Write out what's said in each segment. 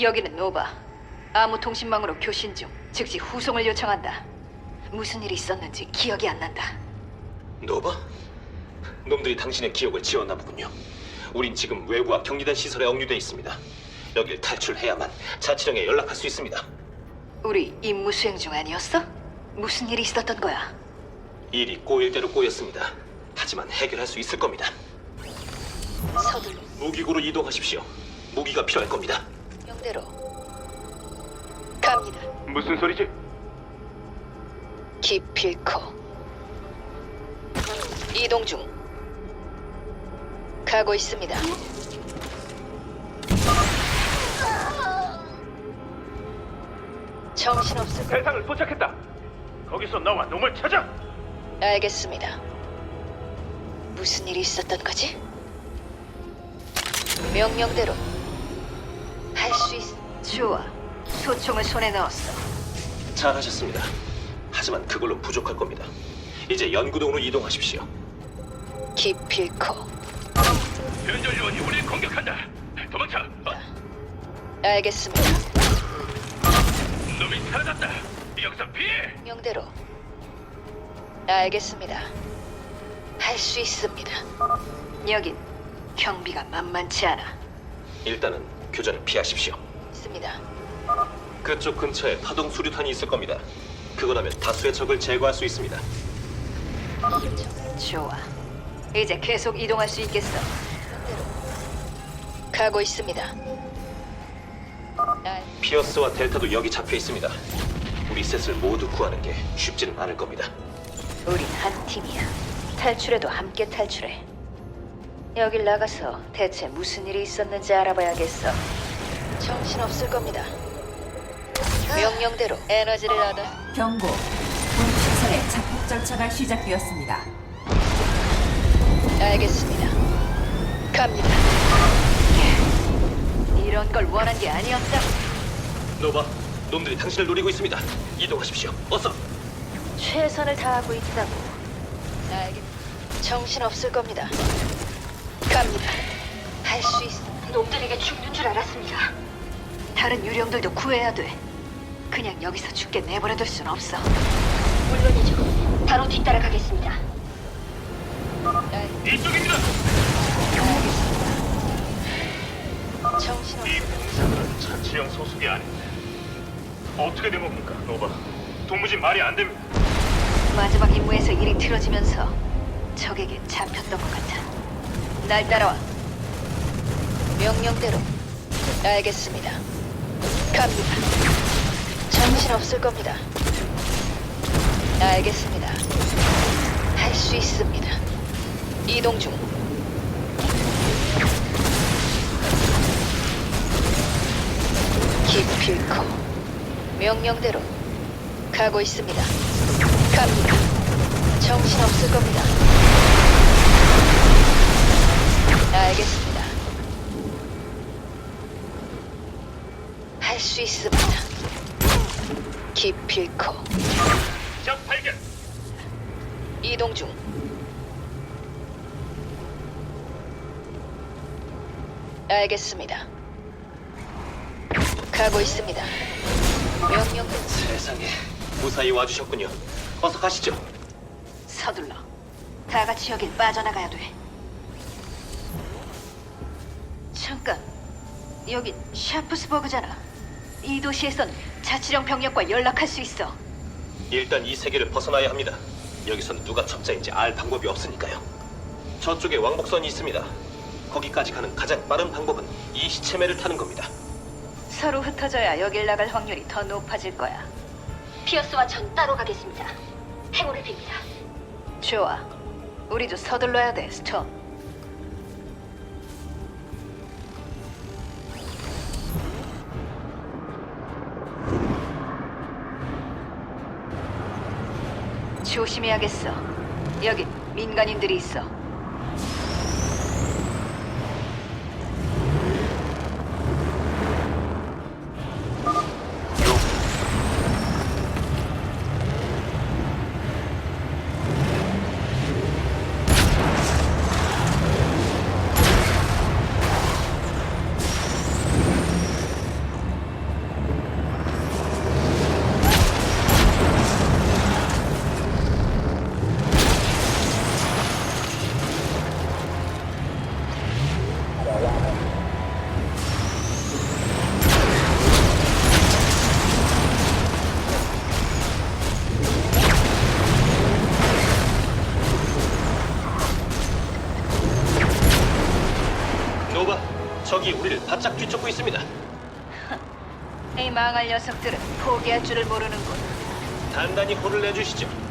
여기는 노바. 아무 통신망으로 교신 중. 즉시 후송을 요청한다. 무슨 일이 있었는지 기억이 안 난다. 노바? 놈들이 당신의 기억을 지웠나 보군요. 우린 지금 외부와 격리된 시설에 억류돼 있습니다. 여길 탈출해야만 자치령에 연락할 수 있습니다. 우리 임무 수행 중 아니었어? 무슨 일이 있었던 거야? 일이 꼬일 대로 꼬였습니다. 하지만 해결할 수 있을 겁니다. 서둘러 무기고로 이동하십시오. 무기가 필요할 겁니다. 명대로 갑니다. 무슨 소리지? 기필코 이동 중 가고 있습니다. 정신없을 거 대상을 포착했다. 거기서 나와 놈을 찾아. 알겠습니다. 무슨 일이 있었던 거지? 명령대로 할 수 있... 좋아. 소총을 손에 넣었어. 잘하셨습니다. 하지만 그걸로 부족할 겁니다. 이제 연구동으로 이동하십시오. 기필코 변절 요원이 우리를 공격한다. 도망쳐. 어? 알겠습니다. 놈이 사라졌다. 여기서 피해. 명대로 알겠습니다. 할 수 있습니다. 여긴 경비가 만만치 않아. 일단은 교전을 피하십시오. 있습니다. 그쪽 근처에 파동 수류탄이 있을 겁니다. 그거라면 다수의 적을 제거할 수 있습니다. 좋아. 이제 계속 이동할 수 있겠어. 가고 있습니다. 알, 피어스와 델타도 여기 잡혀 있습니다. 우리 셋을 모두 구하는 게 쉽지는 않을 겁니다. 우린 한 팀이야. 탈출해도 함께 탈출해. 여길 나가서 대체 무슨 일이 있었는지 알아봐야겠어. 정신 없을 겁니다. 명령대로 에너지를 얻어. 경고. 본 시설의 자폭 절차가 시작되었습니다. 알겠습니다. 갑니다. 이런 걸 원한 게 아니었다. 노바, 놈들이 당신을 노리고 있습니다. 이동하십시오. 어서. 최선을 다하고 있다고. 알겠. 정신 없을 겁니다. 갑니다. 할 수 있어. 놈들에게 죽는 줄 알았습니다. 다른 유령들도 구해야 돼. 그냥 여기서 죽게 내버려둘 순 없어. 물론이죠. 바로 뒤따라 가겠습니다. 이쪽입니다. 정신 없. 이 공사들은 자치령 소속이 아닌데 어떻게 된 겁니까, 노바? 동무진 말이 안 됩니다. 마지막 임무에서 일이 틀어지면서 적에게 잡혔던 것 같아. 날 따라와. 명령대로. 알겠습니다. 갑니다. 정신 없을 겁니다. 알겠습니다. 할 수 있습니다. 이동 중. 기필코. 명령대로 가고 있습니다. 갑니다. 정신 없을 겁니다. 알겠습니다. 할 수 있습니다. 기필코 적 발견. 이동 중. 알겠습니다. 가고 있습니다. 명령 세상에, 무사히 와주셨군요. 어서 가시죠. 서둘러. 다 같이 여길 빠져나가야 돼. 잠깐. 여긴 샤프스버그잖아. 이 도시에선 자치령 병력과 연락할 수 있어. 일단 이 세계를 벗어나야 합니다. 여기선 누가 첩자인지 알 방법이 없으니까요. 저쪽에 왕복선이 있습니다. 거기까지 가는 가장 빠른 방법은 이 시체매를 타는 겁니다. 서로 흩어져야 여길 나갈 확률이 더 높아질 거야. 피어스와 전 따로 가겠습니다. 행운을 빕니다. 좋아. 우리도 서둘러야 돼, 스톰. 조심해야겠어. 여긴 민간인들이 있어. 적이 우리를 바짝 뒤쫓고 있습니다. 이 망할 녀석들은 포기할 줄을 모르는군. 단단히 혼을 내주시죠.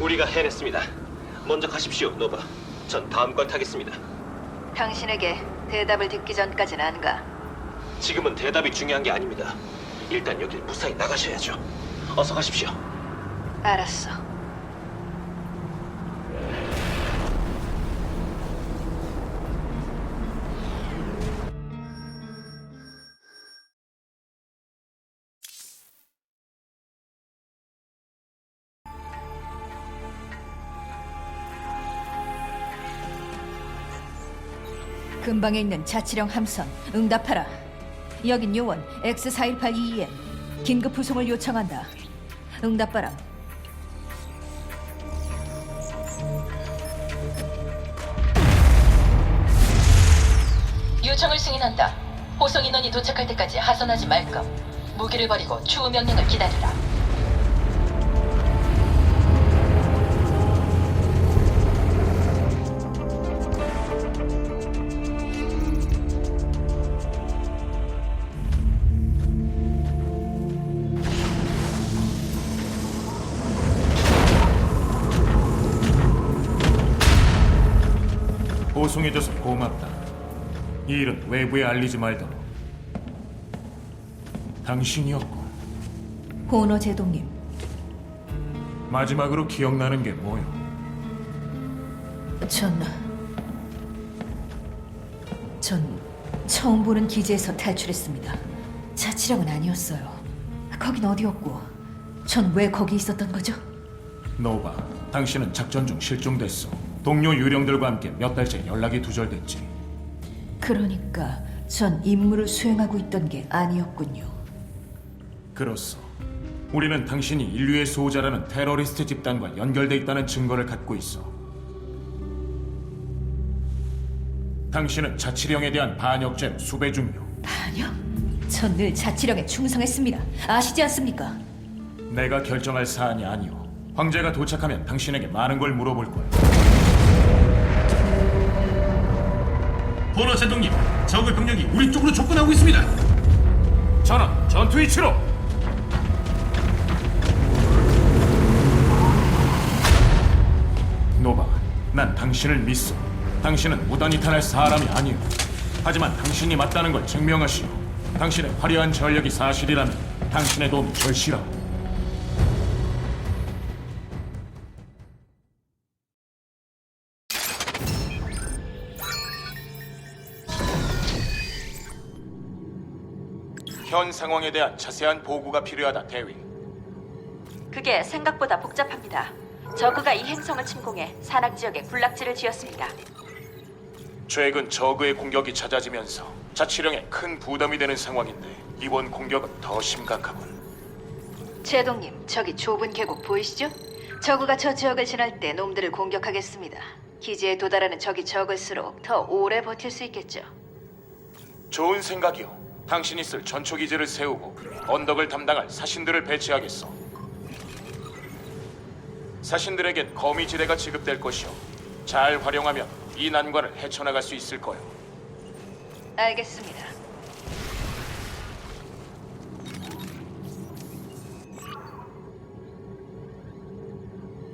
우리가 해냈습니다. 먼저 가십시오, 노바. 전 다음 걸 타겠습니다. 당신에게 대답을 듣기 전까진 안 가. 지금은 대답이 중요한 게 아닙니다. 일단 여길 무사히 나가셔야죠. 어서 가십시오. 알았어. 근방에 있는 자치령 함선 응답하라. 여긴 요원 X41822엔 긴급 후송을 요청한다. 응답바람. 요청을 승인한다. 호송 인원이 도착할 때까지 하선하지 말것. 무기를 버리고 추후 명령을 기다리라. 보송해줘서 고맙다. 이 일은 외부에 알리지 말도록. 당신이었고 호너 제동님, 마지막으로 기억나는 게 뭐요? 전... 전 처음 보는 기지에서 탈출했습니다. 자치령은 아니었어요. 거긴 어디였고, 전 왜 거기 있었던 거죠? 노바, 당신은 작전 중 실종됐어. 동료 유령들과 함께 몇 달째 연락이 두절됐지. 그러니까 전 임무를 수행하고 있던 게 아니었군요. 그렇소. 우리는 당신이 인류의 수호자라는 테러리스트 집단과 연결돼 있다는 증거를 갖고 있어. 당신은 자치령에 대한 반역죄 수배 중요. 아니요. 전 늘 자치령에 충성했습니다. 아시지 않습니까? 내가 결정할 사안이 아니오. 황제가 도착하면 당신에게 많은 걸 물어볼 거야. 보너 제동님, 적의 병력이 우리 쪽으로 접근하고 있습니다. 전원 전투 위치로. 노바, 난 당신을 믿소. 당신은 무단히 탈할 사람이 아니오. 하지만 당신이 맞다는 걸 증명하시오. 당신의 화려한 전력이 사실이라면 당신의 도움이 절실하오. 현 상황에 대한 자세한 보고가 필요하다, 대위. 그게 생각보다 복잡합니다. 저그가 이 행성을 침공해 산악 지역에 군락지를 지었습니다. 최근 저그의 공격이 잦아지면서 자치령에 큰 부담이 되는 상황인데 이번 공격은 더 심각하군. 제동님, 저기 좁은 계곡 보이시죠? 저그가 저 지역을 지날 때 놈들을 공격하겠습니다. 기지에 도달하는 적이 적을수록 더 오래 버틸 수 있겠죠. 좋은 생각이요. 당신이 쓸 전초 기지를 세우고 언덕을 담당할 사신들을 배치하겠어. 사신들에겐 거미 지대가 지급될 것이오. 잘 활용하면 이 난관을 헤쳐나갈 수 있을 거요. 알겠습니다.